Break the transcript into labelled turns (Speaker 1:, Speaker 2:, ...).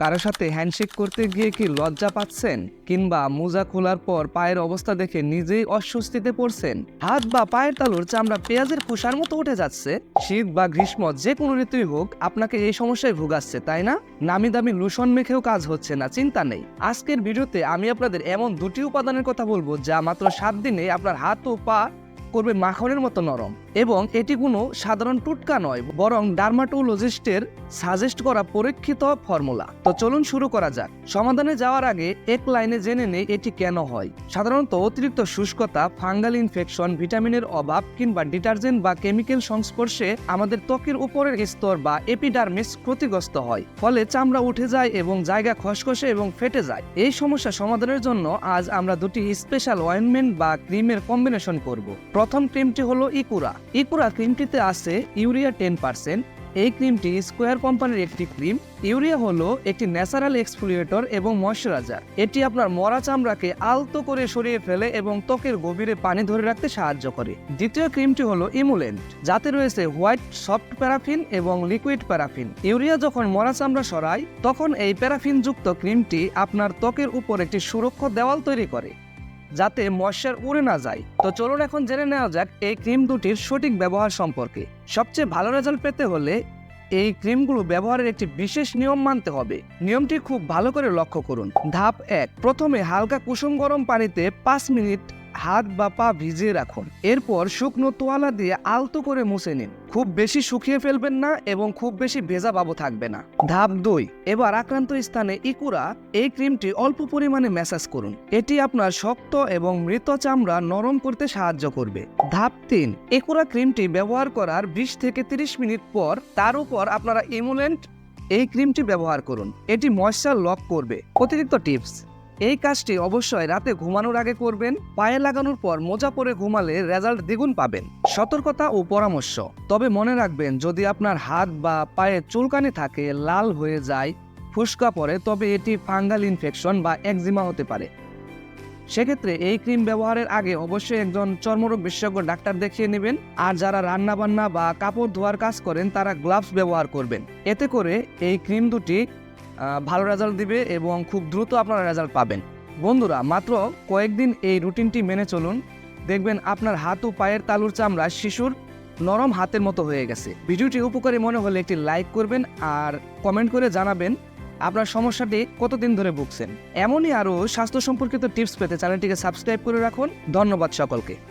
Speaker 1: কারোর সাথে হ্যান্ডশেক করতে গিয়ে কি লজ্জা পাচ্ছেন? কিংবা মোজা খোলার পর পায়ের অবস্থা দেখে নিজেই অস্বস্তিতে পড়ছেন? হাত বা পায়ের তালুর চামড়া পেঁয়াজের খোসার মতো উঠে যাচ্ছে। শীত বা গ্রীষ্ম যে কোনো ঋতুই হোক, আপনাকে এই সমস্যায় ভুগাচ্ছে, তাই না? নামি দামি লোশন মেখেও কাজ হচ্ছে না, চিন্তা নেই। আজকের ভিডিওতে আমি আপনাদের এমন দুটি উপাদানের কথা বলব যা মাত্র সাত দিনে আপনার হাত ও পা করবে মাখনের মতো নরম। এবং এটি কোনো সাধারণ টুটকা নয়, বরং ডার্মাটোলজিস্টের সাজেস্ট করা পরীক্ষিত ফর্মুলা। তো চলুন শুরু করা যাক। সমাধানে যাওয়ার আগে এক লাইনে জেনে নেই এটি কেন হয়। সাধারণত অতিরিক্ত শুষ্কতা, ফাঙ্গাল ইনফেকশন, ভিটামিনের অভাব কিংবা ডিটারজেন্ট বা কেমিক্যাল সংস্পর্শে আমাদের ত্বকের উপরের স্তর বা এপিডার্মিস ক্ষতিগ্রস্ত হয়। ফলে চামড়া উঠে যায় এবং জায়গা খসখসে এবং ফেটে যায়। এই সমস্যা সমাধানের জন্য আজ আমরা দুটি স্পেশাল অয়েনমেন্ট বা ক্রিমের কম্বিনেশন করব। প্রথম ক্রিমটি হলো ইকুরা। ইকুরা ক্রিমটিতে আছে ইউরিয়া টেন পার্সেন্ট এই ক্রিমটি স্কোয়ার কোম্পানির একটি ক্রিম ইউরিয়া হলো একটি ন্যাচারাল এক্সফোলিয়েটর এবং ময়শ্চারাইজার এটি আপনার মরা চামড়াকে আলতো করে সরিয়ে ফেলে এবং ত্বকের গভীরে পানি ধরে রাখতে সাহায্য করে। দ্বিতীয় ক্রিমটি হলো ইমুলেন্ট যাতে রয়েছে হোয়াইট সফট প্যারাফিন এবং লিকুইড প্যারাফিন ইউরিয়া যখন মরা চামড়া সরায়, তখন এই প্যারাফিনযুক্ত ক্রিমটি আপনার ত্বকের উপর একটি সুরক্ষা দেওয়াল তৈরি করে। যাতে ময়শ্চার উড়ে না যায়। তো চলুন এখন জেনে নেওয়া যাক এই ক্রিম দুটির সঠিক ব্যবহার সম্পর্কে। সবচেয়ে ভালো রেজাল্ট পেতে হলে এই ক্রিমগুলো ব্যবহারের একটি বিশেষ নিয়ম মানতে হবে। নিয়মটি খুব ভালো করে লক্ষ্য করুন। ধাপ এক, প্রথমে হালকা কুসুম গরম পানিতে পাঁচ মিনিট হাত বা পা ভিজিয়ে রাখুন। এরপর শুকনো তোয়ালা দিয়ে আলতো করে মুছে নিন। খুব বেশি শুকিয়ে ফেলবেন না এবং খুব বেশি ভেজা বাবু থাকবে না। ধাপ দুই। এবার আক্রান্ত স্থানে ইকুরা এই ক্রিমটি অল্প পরিমাণে ম্যাসাজ করুন। এটি আপনার শক্ত এবং মৃত চামড়া নরম করতে সাহায্য করবে। ধাপ তিন। একুরা ক্রিমটি ব্যবহার করার বিশ থেকে তিরিশ মিনিট পর তার উপর আপনারা ইমুলেন্ট এই ক্রিমটি ব্যবহার করুন। এটি ময়শ্চার লক করবে। অতিরিক্ত টিপস। এই কাজটি অবশ্যই রাতে ঘুমানোর আগে করবেন, পায়ে লাগানোর পর মোজা পরে ঘুমালে রেজাল্ট দ্বিগুণ পাবেন। সতর্কতা ও পরামর্শ। তবে মনে রাখবেন, যদি আপনার হাত বা পায়ে চুলকানি থাকে, লাল হয়ে যায়, ফুসকা পড়ে, তবে এটি ফাঙ্গাল ইনফেকশন বা একজিমা হতে পারে। সেক্ষেত্রে এই ক্রিম ব্যবহারের আগে অবশ্যই একজন চর্মরোগ বিশেষজ্ঞ ডাক্তার দেখিয়ে নেবেন। আর যারা রান্না বান্না বা কাপড় ধোয়ার কাজ করেন, তারা গ্লাভস ব্যবহার করবেন। এতে করে এই ক্রিম দুটি ভালো রেজাল্ট দিবে এবং খুব দ্রুত আপনারা রেজাল্ট পাবেন। বন্ধুরা, মাত্র কয়েকদিন এই রুটিনটি মেনে চলুন। দেখবেন আপনার হাত ও পায়ের তালুর চামড়া শিশুর নরম হাতের মতো হয়ে গেছে। ভিডিওটি উপকারী মনে হলে একটি লাইক করবেন আর কমেন্ট করে জানাবেন আপনার সমস্যাটি কতদিন ধরে ভুগছেন। এমনই আরও স্বাস্থ্য সম্পর্কিত টিপস পেতে চ্যানেলটিকে সাবস্ক্রাইব করে রাখুন। ধন্যবাদ সকলকে।